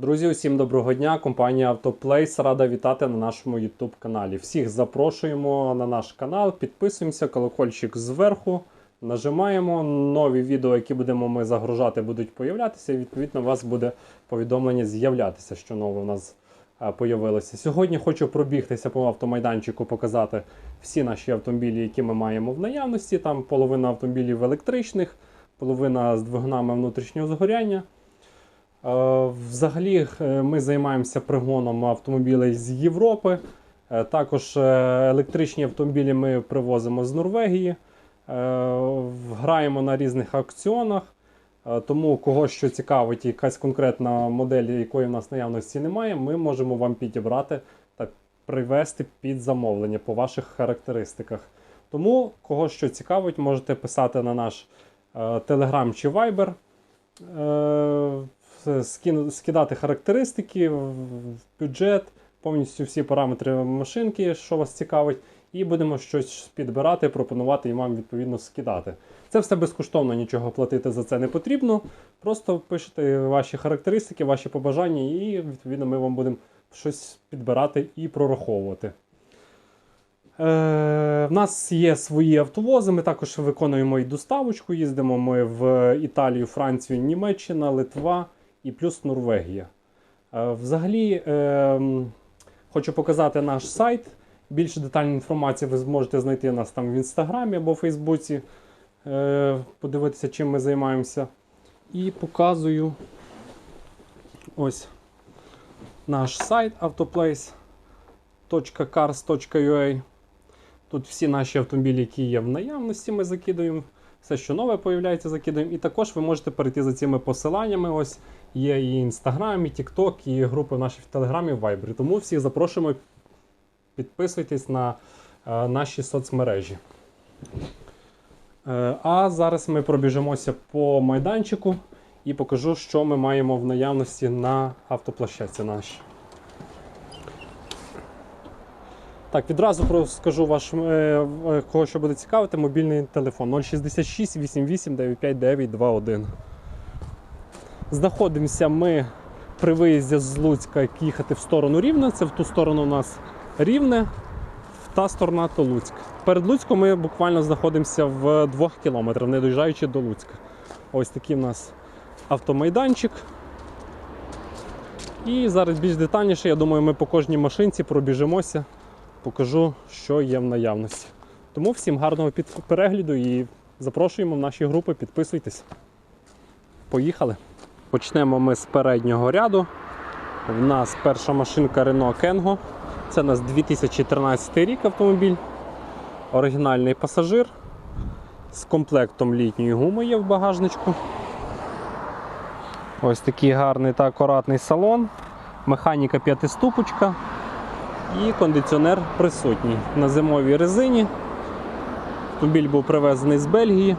Друзі, усім доброго дня. Компанія AutoPlace рада вітати на нашому YouTube каналі. Всіх запрошуємо на наш канал, підписуємося, колокольчик зверху, нажимаємо. Нові відео, які будемо ми загружати, будуть появлятися. І відповідно у вас буде повідомлення з'являтися, що нове у нас а, появилося. Сьогодні хочу пробігтися по автомайданчику, показати всі наші автомобілі, які ми маємо в наявності. Там половина автомобілів електричних, половина з двигунами внутрішнього згоряння. Е, Взагалі е, ми займаємося пригоном автомобілів з Європи. Е, Також електричні автомобілі ми привозимо з Норвегії. Граємо на різних аукціонах. Тому кого що цікавить, якась конкретна модель, якої в нас наявності немає, ми можемо вам підібрати та привести під замовлення по ваших характеристиках. Тому кого що цікавить, можете писати на наш Telegram чи Viber. Е, скидати характеристики, бюджет, повністю всі параметри машинки, що вас цікавить, і будемо щось підбирати, пропонувати і вам відповідно скидати. Це все безкоштовно, нічого платити за це не потрібно. Просто пишете ваші характеристики, ваші побажання, і відповідно ми вам будемо щось підбирати і прораховувати. Е, в нас є свої автовози, ми також виконуємо і доставочку. Їздимо ми в Італію, Францію, Німеччина, Литва і плюс Норвегія. Е, взагалі, е, хочу показати наш сайт. Більш детальну інформацію ви зможете знайти нас там в інстаграмі або в Фейсбуці, е, подивитися, чим ми займаємося. І показую ось наш сайт autoplace.cars.ua. Тут всі наші автомобілі, які є в наявності, ми закидуємо. Все, що нове появляється, закидуємо. І також ви можете перейти за цими посиланнями. Ось є і Інстаграм, і Тікток, і групи наші в Телеграмі, в Вайбері. Тому всіх запрошуємо, підписуйтесь на е, наші соцмережі. Е, а зараз ми пробіжимося по майданчику і покажу, що ми маємо в наявності на автоплощадці нашій. Так, відразу скажу ваш, е, е, кого що буде цікавити, мобільний телефон 066 88 959 21. Знаходимося ми при виїзді з Луцька як їхати в сторону Рівне. Це в ту сторону у нас Рівне, в та сторона то Луцьк. Перед Луцьком ми буквально знаходимося в двох кілометрах, не доїжджаючи до Луцька. Ось такий у нас автомайданчик. І зараз більш детальніше, я думаю, ми по кожній машинці пробіжимося покажу, що є в наявності. Тому всім гарного перегляду і запрошуємо в наші групи, підписуйтесь. Поїхали. Почнемо ми з переднього ряду. В нас перша машинка Renault Kengo. Це у нас 2013 рік автомобіль. Оригінальний пасажир. З комплектом літньої гуми є в багажничку. Ось такий гарний та акуратний салон. Механіка п'ятиступочка і кондиціонер присутній на зимовій резині. Автомобіль був привезений з Бельгії.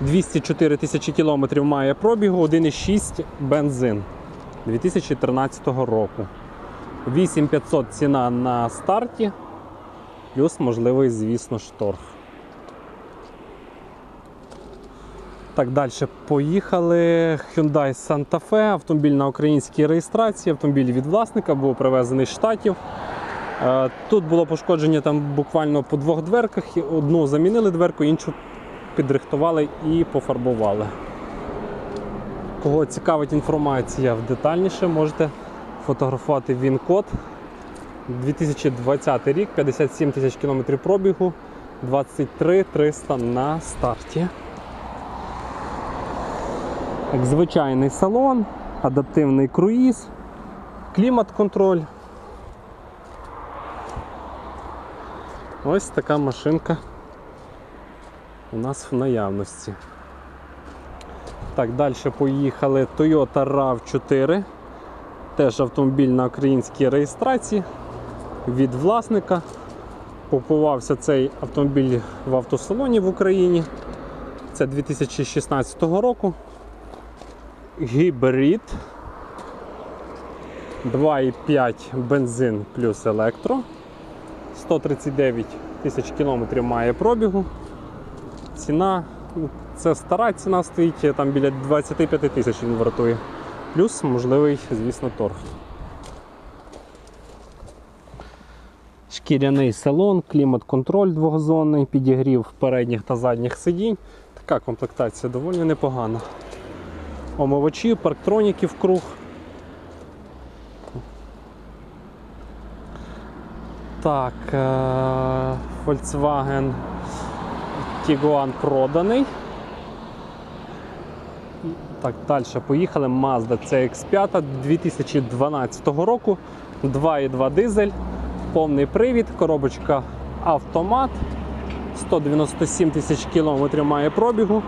204 тисячі кілометрів має пробігу, 1,6 бензин 2013 року. 8500 ціна на старті, плюс можливий, звісно, ж, торг. Так, далі поїхали. Hyundai Santa Fe, автомобіль на українській реєстрації, автомобіль від власника, був привезений з штатів. Е, Тут було пошкодження там буквально по двох дверках. Одну замінили дверку, іншу підрихтували і пофарбували. Кого цікавить інформація в детальніше, можете фотографувати він-код. 2020 рік, 57 тисяч кілометрів пробігу, 23 300 на старті. Як звичайний салон, адаптивний круїз, клімат-контроль. Ось така машинка у нас в наявності. Так, далі поїхали Toyota RAV4. Теж автомобіль на українській реєстрації від власника. Купувався цей автомобіль в автосалоні в Україні. Це 2016 року. Гібрид. 2,5 бензин плюс електро. 139 тисяч кілометрів має пробігу. Ціна, ну, це стара ціна стоїть, там біля 25 тисяч він вартує. Плюс можливий, звісно, торг. Шкіряний салон, клімат-контроль двохзонний, підігрів передніх та задніх сидінь. Така комплектація доволі непогана. Омивачі, парктроніки в круг. Так, е- Volkswagen Tiguan проданий. Так, далі поїхали. Mazda CX5 2012 року. 2,2 дизель, повний привід, коробочка автомат. 197 тисяч кілометрів має пробігу.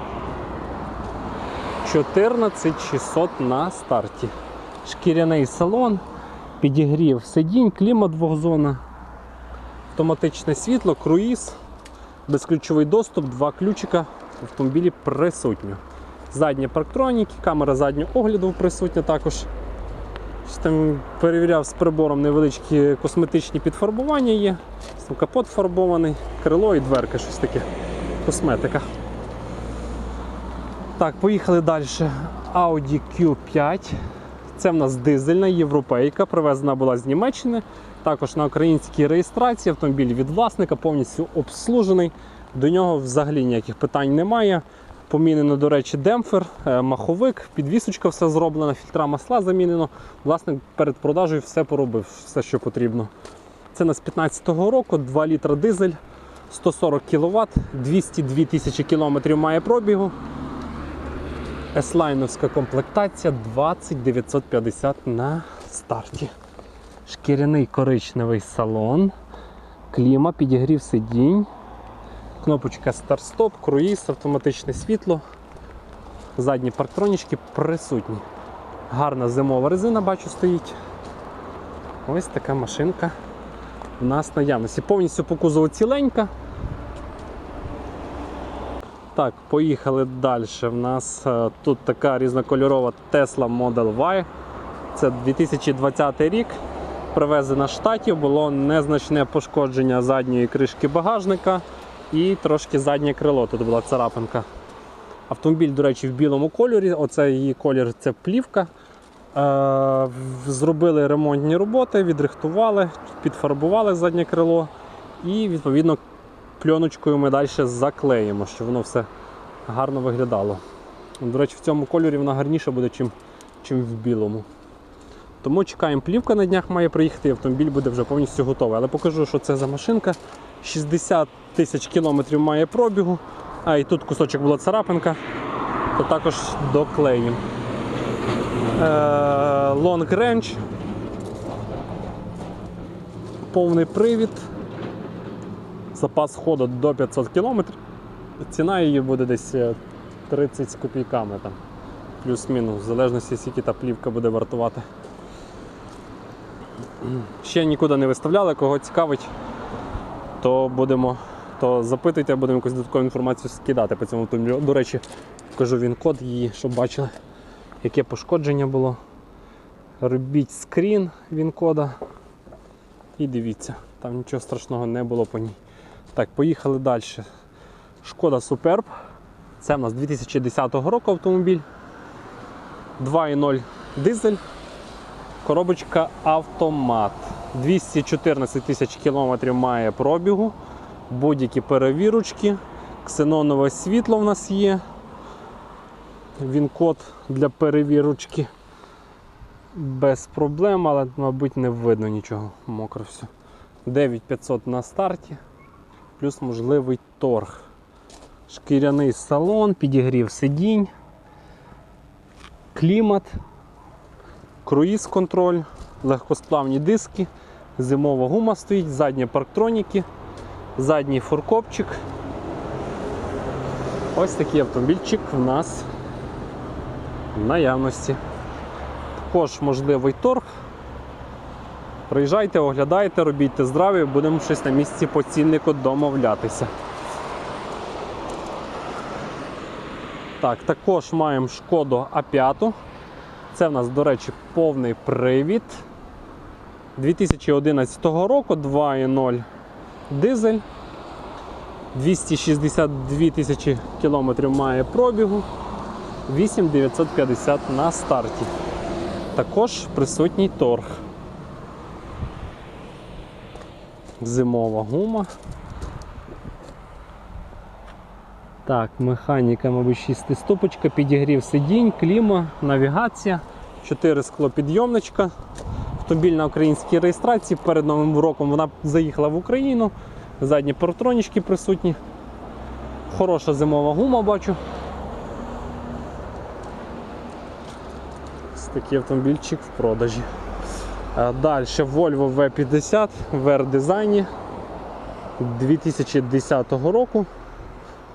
14600 на старті. Шкіряний салон, підігрів сидінь, клімат двохзона, автоматичне світло, круїз, безключовий доступ, два ключика в автомобілі присутні. Задні парктроніки, камера заднього огляду присутня також. Там перевіряв з прибором невеличкі косметичні підфарбування є. Капот фарбований, крило і дверка, щось таке. Косметика. Так, поїхали далі. Audi Q5. Це в нас дизельна європейка, привезена була з Німеччини. Також на українській реєстрації автомобіль від власника повністю обслужений. До нього взагалі ніяких питань немає. Помінено, до речі, демпфер, е, маховик, підвісочка все зроблена, фільтра масла замінено. Власник перед продажею все поробив, все, що потрібно. Це на з 15-го року, 2 літра дизель, 140 кВт, 202 тисячі кілометрів має пробігу. С-лайновська комплектація 20950 на старті. Шкіряний коричневий салон, кліма, підігрів сидінь, кнопочка старт-стоп, круїз, автоматичне світло, задні парктронічки присутні. Гарна зимова резина, бачу, стоїть. Ось така машинка в нас наявності. Повністю по кузову ціленька. Так, поїхали далі. В нас е, тут така різнокольорова Tesla Model Y. Це 2020 рік. Привезена з штатів, було незначне пошкодження задньої кришки багажника і трошки заднє крило. Тут була царапинка. Автомобіль, до речі, в білому кольорі. Оце її колір це плівка. Е, Зробили ремонтні роботи, відрихтували, підфарбували заднє крило і відповідно пленочкою ми далі заклеїмо, щоб воно все гарно виглядало. До речі, в цьому кольорі вона гарніша буде, чим в білому. Тому чекаємо, плівка на днях має приїхати, і автомобіль буде вже повністю готовий. Але покажу, що це за машинка. 60 тисяч кілометрів має пробігу. А і тут кусочок була царапинка, то також доклеїмо. Е, Long range. Повний привід. Запас ходу до 500 км. Ціна її буде десь е, 30 з копійками там. Плюс-мінус, в залежності, скільки та плівка буде вартувати. Ще нікуди не виставляли, кого цікавить, то будемо, то запитуйте, будемо якусь додаткову інформацію скидати по цьому автомобілю. До речі, покажу він код її, щоб бачили, яке пошкодження було. Робіть скрін він кода. І дивіться, там нічого страшного не було по ній. Так, поїхали далі. Шкода Superb. Це в нас 2010 року автомобіль. 2.0 дизель. Коробочка автомат. 214 тисяч кілометрів має пробігу. Будь-які перевірочки. Ксенонове світло в нас є. Він код для перевірочки. Без проблем, але, мабуть, не видно нічого. Мокро все. 9500 на старті. Плюс можливий торг. Шкіряний салон, підігрів сидінь, клімат, круїз контроль, легкосплавні диски, зимова гума стоїть, задні парктроніки, задній фуркопчик. Ось такий автомобільчик в нас в наявності. Також можливий торг. Приїжджайте, оглядайте, робіть тест-драйви, будемо щось на місці по ціннику домовлятися. Так, також маємо шкоду А5. Це в нас, до речі, повний привід. 2011 року 2.0 дизель. 262 тисячі кілометрів має пробігу. 8950 на старті. Також присутній торг. Зимова гума. Так, механіка, мабуть, 6 ступочка, підігрів сидінь, кліма, навігація, 4 склопідйомничка. Автомобіль на українській реєстрації. Перед Новим роком вона заїхала в Україну. Задні партронічки присутні. Хороша зимова гума бачу. Ось такий автомобільчик в продажі. Далі Volvo V50 в R-дизайні 2010 року.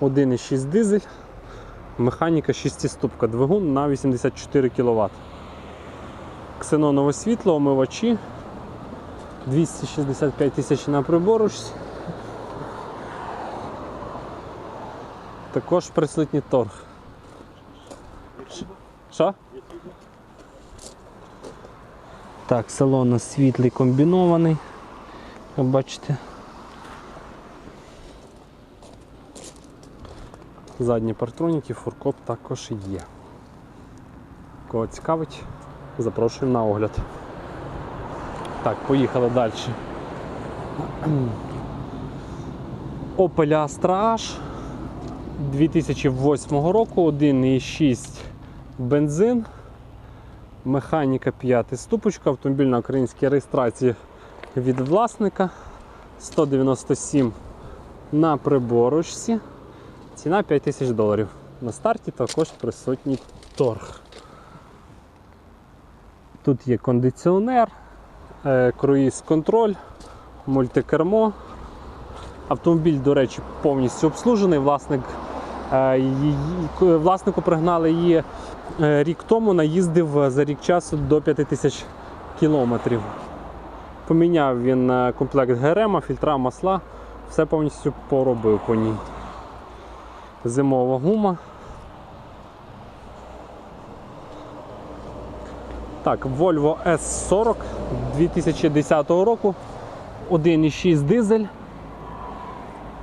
1,6 дизель, механіка 6 ступка, двигун на 84 кВт. Ксенонове світло, омивачі, 265 тисяч на приборочці. Також присутній торг. Що? Так, салон у нас світлий комбінований. Як бачите. Задні партроніки, фуркоп також є. Кого цікавить, запрошуємо на огляд. Так, поїхали далі. Opel Astra H 2008 року, 1,6 бензин, механіка 5 ступочка, автомобіль на українській реєстрації від власника 197 на приборочці. Ціна 5 тисяч доларів. На старті також присутній торг. Тут є кондиціонер, е, круїз-контроль, мультикермо. Автомобіль, до речі, повністю обслужений. Власник, власнику пригнали її е, рік тому, наїздив за рік часу до 5 тисяч кілометрів. Поміняв він е, комплект ГРМ, фільтра, масла, все повністю поробив по ній зимова гума. Так, Volvo S40 2010 року, 1,6 дизель,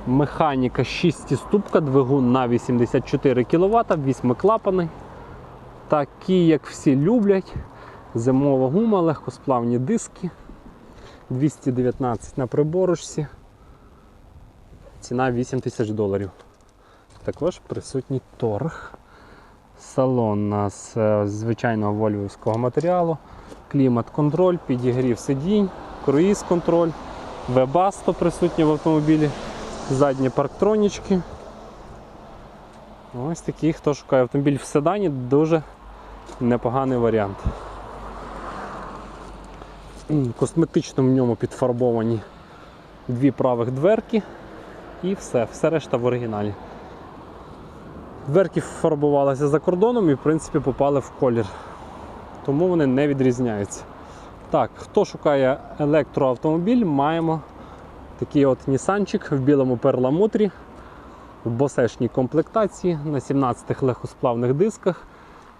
механіка 6 ступка, двигун на 84 кВт, 8 клапани. Такі, як всі люблять. Зимова гума, легкосплавні диски, 219 на приборочці. Ціна 8 тисяч доларів. Також присутній торг. Салон у нас е, звичайного вольвівського матеріалу, клімат-контроль, підігрів сидінь, круїз-контроль, вебасто присутнє в автомобілі, задні парктронічки. Ось такий, хто шукає автомобіль в седані, дуже непоганий варіант. Косметично в ньому підфарбовані дві правих дверки і все, все решта в оригіналі. Дверки фарбувалися за кордоном і в принципі попали в колір. Тому вони не відрізняються. Так, хто шукає електроавтомобіль, маємо такий от Нісанчик в білому перламутрі, в босешній комплектації на 17 легкосплавних дисках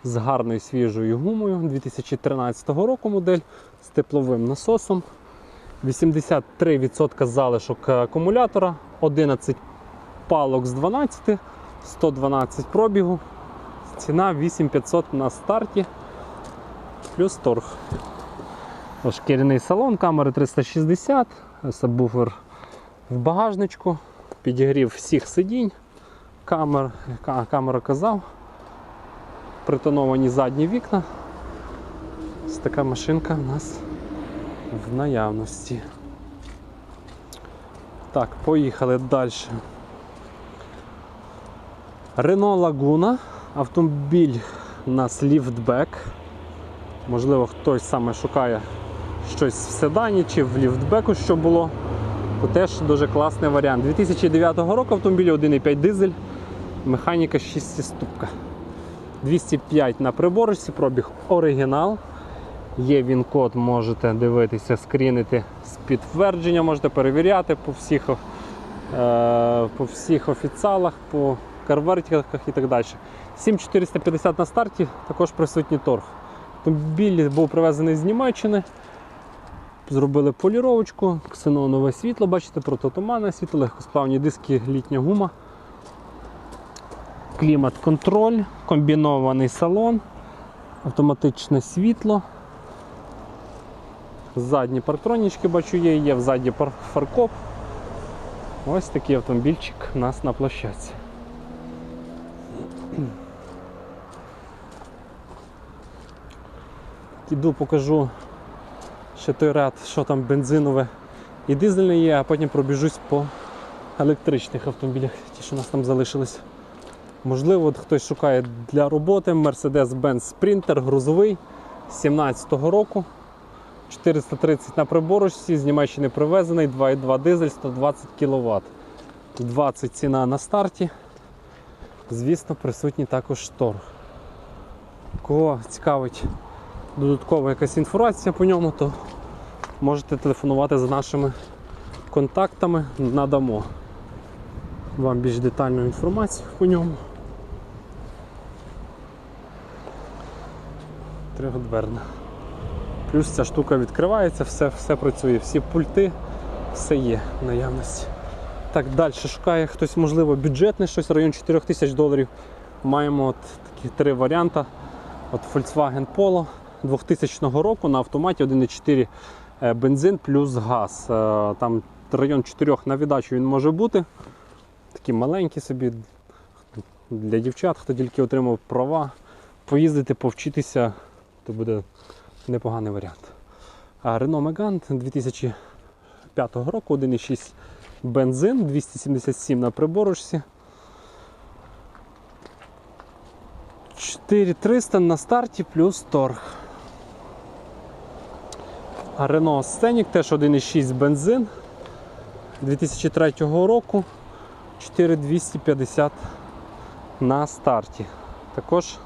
з гарною свіжою гумою 2013 року модель з тепловим насосом. 83% залишок акумулятора, 11 палок з 12, 112 пробігу, ціна 8500 на старті, плюс торг. Шкіряний салон, камери 360, сабвуфер в багажничку, підігрів всіх сидінь, камер, ка- камера казав, притоновані задні вікна. Ось така машинка у нас в наявності. Так, поїхали далі. Renault Laguna, автомобіль у нас ліфтбек. Можливо, хтось саме шукає щось в седані чи в ліфтбеку, що було. То теж дуже класний варіант. 2009 року автомобіль 1,5 дизель, механіка 6 ступка. 205 на приборочці, пробіг оригінал. Є він код, можете дивитися, скрінити з підтвердження, можете перевіряти по всіх, е, по всіх офіціалах, по карвертиках і так далі. 7450 на старті, також присутній торг. Автомобіль був привезений з Німеччини. Зробили поліровочку, ксенонове світло, бачите, прототуманне світло, легкосплавні диски, літня гума. Клімат-контроль, комбінований салон, автоматичне світло, Задні парктронічки бачу є, є взаді фаркоп. Ось такий автомобільчик у нас на площадці. Іду покажу ще той ряд, що там бензинове і дизельне є, а потім пробіжусь по електричних автомобілях, ті, що у нас там залишились. Можливо, хтось шукає для роботи Mercedes-Benz Sprinter грузовий 17-го року. 430 на приборочці, з Німеччини привезений, 2,2 дизель, 120 кВт. 20 ціна на старті. Звісно, присутній також торг. Кого цікавить додаткова якась інформація по ньому, то можете телефонувати за нашими контактами, надамо вам більш детальну інформацію по ньому. Трьохдверна. Плюс ця штука відкривається, все, все працює, всі пульти, все є в наявності. Так, далі шукає хтось, можливо, бюджетне щось, район 4 тисяч доларів. Маємо от такі три варіанти. От Volkswagen Polo 2000 року на автоматі 1,4 е, бензин плюс газ. Е, Там район 4 на віддачу він може бути. Такі маленькі собі для дівчат, хто тільки отримав права, поїздити, повчитися, то буде непоганий варіант. Renault Megane 2005 року, 1,6 бензин, 277 на приборочці. 4300 на старті плюс торг. Renault Scenic теж 1,6 бензин 2003 року. 4250 на старті. Також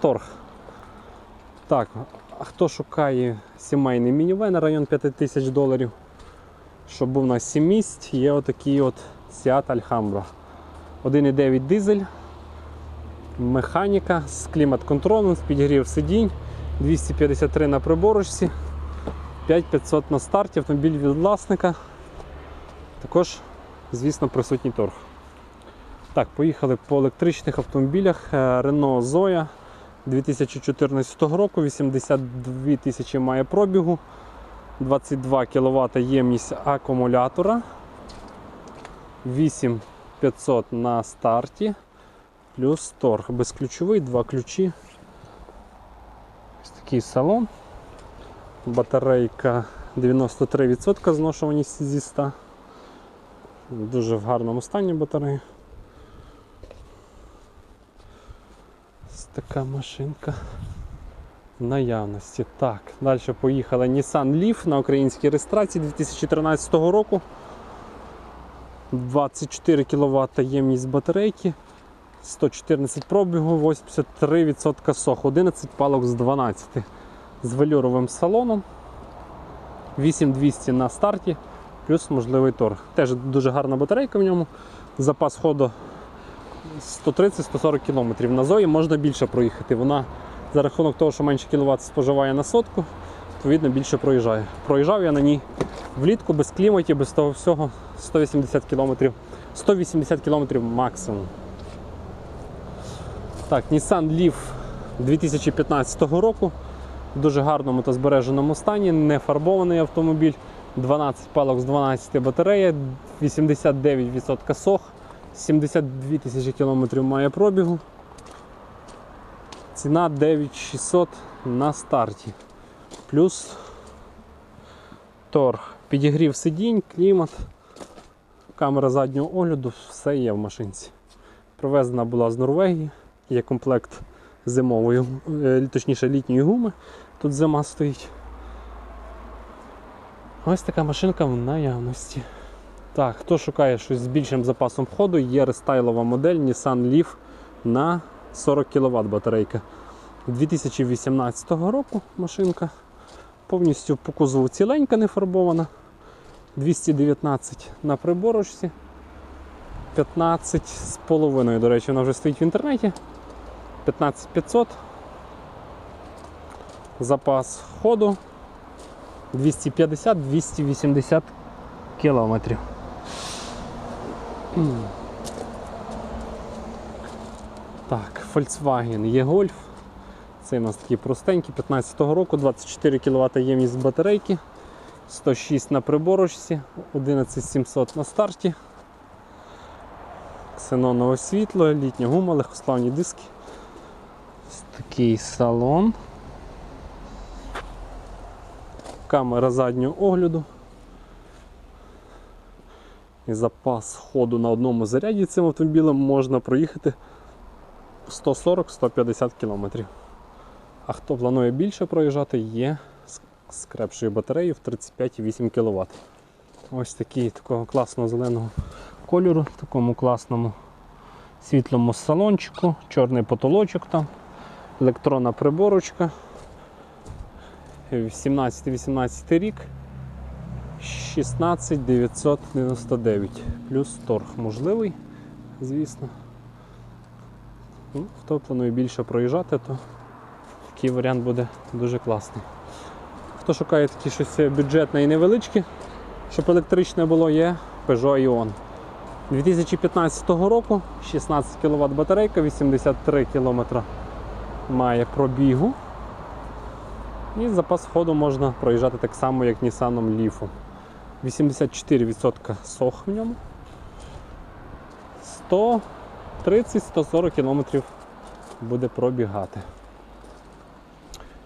торг. Так, а хто шукає сімейний мінівен на район 5000 доларів, щоб був на 7 місць, є отакий от Seat Alhambra. 1,9 дизель, механіка з клімат-контролем, з підігрів сидінь, 253 на приборочці, 5500 на старті, автомобіль від власника. Також, звісно, присутній торг. Так, поїхали по електричних автомобілях. Renault Zoe 2014 року, 82 тисячі має пробігу, 22 кВт ємність акумулятора, 8500 на старті, плюс торг. Безключовий, два ключі. Ось такий салон. Батарейка 93% зношуваність зі 100. Дуже в гарному стані батарея. Така машинка в наявності. Так, далі поїхала Nissan Leaf на українській реєстрації 2013 року. 24 кВт ємність батарейки, 114 пробігу, 83% сох, 11 палок з 12 з велюровим салоном. 8200 на старті, плюс можливий торг. Теж дуже гарна батарейка в ньому. Запас ходу 130-140 км. На Зої можна більше проїхати. Вона за рахунок того, що менше кіловат споживає на сотку, відповідно більше проїжджає. Проїжджав я на ній влітку без кліматів, без того всього 180 км. 180 км максимум. Так, Nissan Leaf 2015 року. В дуже гарному та збереженому стані, не фарбований автомобіль, 12 палок з 12 батарея, 89% сох, 72 тисячі кілометрів має пробігу. Ціна 9600 на старті. Плюс торг. Підігрів сидінь, клімат, камера заднього огляду, все є в машинці. Привезена була з Норвегії, є комплект зимової, е, точніше літньої гуми. Тут зима стоїть. Ось така машинка в наявності. Так, хто шукає щось з більшим запасом ходу, є рестайлова модель Nissan Leaf на 40 кВт батарейка. 2018 року машинка. Повністю по кузову ціленька, не фарбована. 219 на приборочці. 15 з половиною, до речі, вона вже стоїть в інтернеті. 15500. Запас ходу 250-280 кілометрів. Так, Volkswagen є Golf. Це у нас такий простенький 15-го року, 24 кВт ємність батарейки, 106 на приборочці, 11700 на старті. Ксенонове світло, літня гума, легкосплавні диски. Такий салон. Камера заднього огляду. І запас ходу на одному заряді цим автомобілем можна проїхати 140-150 км. А хто планує більше проїжджати, є з- з крепшою батареєю в 35,8 кВт. Ось такий такого класного зеленого кольору, в такому класному світлому салончику, чорний потолочок там, електронна приборочка. 17-18 рік. 16 999 плюс торг можливий, звісно. Ну, хто планує більше проїжджати, то такий варіант буде дуже класний. Хто шукає такі щось бюджетне і невеличке, щоб електричне було, є Peugeot Ion. 2015 року 16 кВт батарейка, 83 км має пробігу. І запас ходу можна проїжджати так само, як Nissan Leaf. 84% сох в ньому. 130-140 км буде пробігати.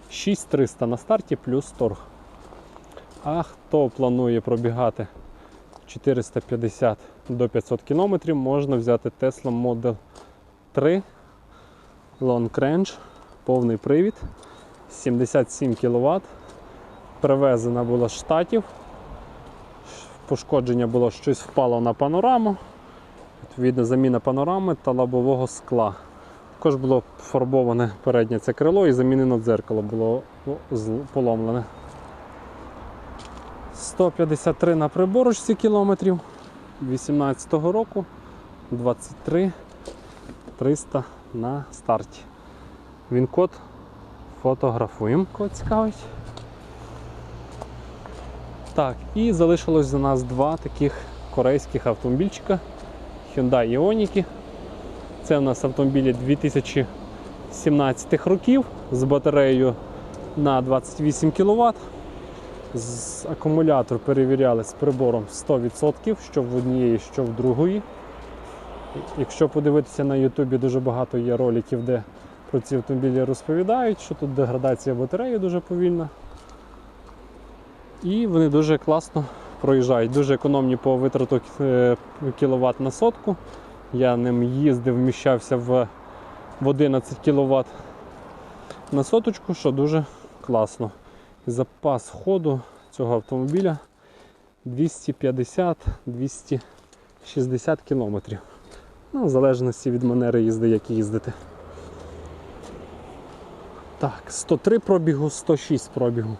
6300 на старті плюс торг. А хто планує пробігати 450 до 500 км, можна взяти Tesla Model 3 Long Range, повний привід, 77 кВт. Привезена була з штатів. Пошкодження було щось впало на панораму. Відповідно, заміна панорами та лобового скла. Також було фарбоване переднє це крило і замінено дзеркало було поломлене. 153 на приборочці кілометрів 18-го року, 23 300 на старті. Він код фотографуємо, кого цікавить. Так, і залишилось за нас два таких корейських автомобільчика Hyundai Ioniq. Це у нас автомобілі 2017 років з батареєю на 28 кВт. З акумулятор перевіряли з прибором 100%, що в однієї, що в другої. Якщо подивитися на Ютубі, дуже багато є роликів, де про ці автомобілі розповідають, що тут деградація батареї дуже повільна. І вони дуже класно проїжджають, дуже економні по витрату кВт на сотку. Я ним їздив, вміщався в 11 кВт на соточку, що дуже класно. Запас ходу цього автомобіля 250-260 км. Ну, в залежності від манери їзди, як їздити. Так, 103 пробігу, 106 пробігу.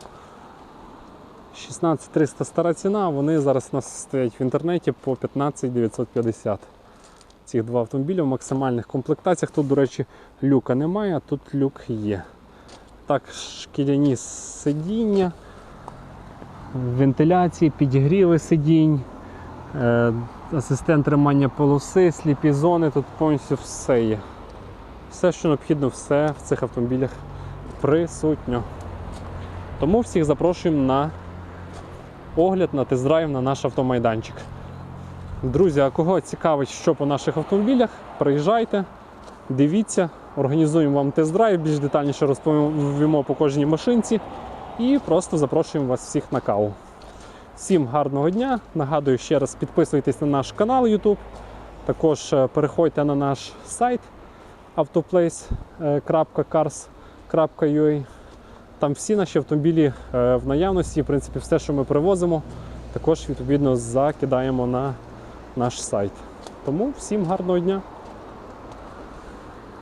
16300 стара ціна, вони зараз у нас стоять в інтернеті по 15950. Цих два автомобілі в максимальних комплектаціях. Тут, до речі, люка немає, а тут люк є. Так, шкіряні сидіння, вентиляції, підігріви сидінь, е, асистент тримання полоси, сліпі зони, тут повністю все є. Все, що необхідно, все в цих автомобілях присутньо. Тому всіх запрошуємо на огляд на тест-драйв на наш автомайданчик. Друзі, а кого цікавить, що по наших автомобілях, приїжджайте, дивіться, організуємо вам тест-драйв, більш детальніше розповімо по кожній машинці і просто запрошуємо вас всіх на каву. Всім гарного дня! Нагадую ще раз, підписуйтесь на наш канал YouTube. Також е, переходьте на наш сайт autoplace.cars.ua. Там всі наші автомобілі е, в наявності, в принципі, все, що ми привозимо, також відповідно закидаємо на наш сайт. Тому всім гарного дня!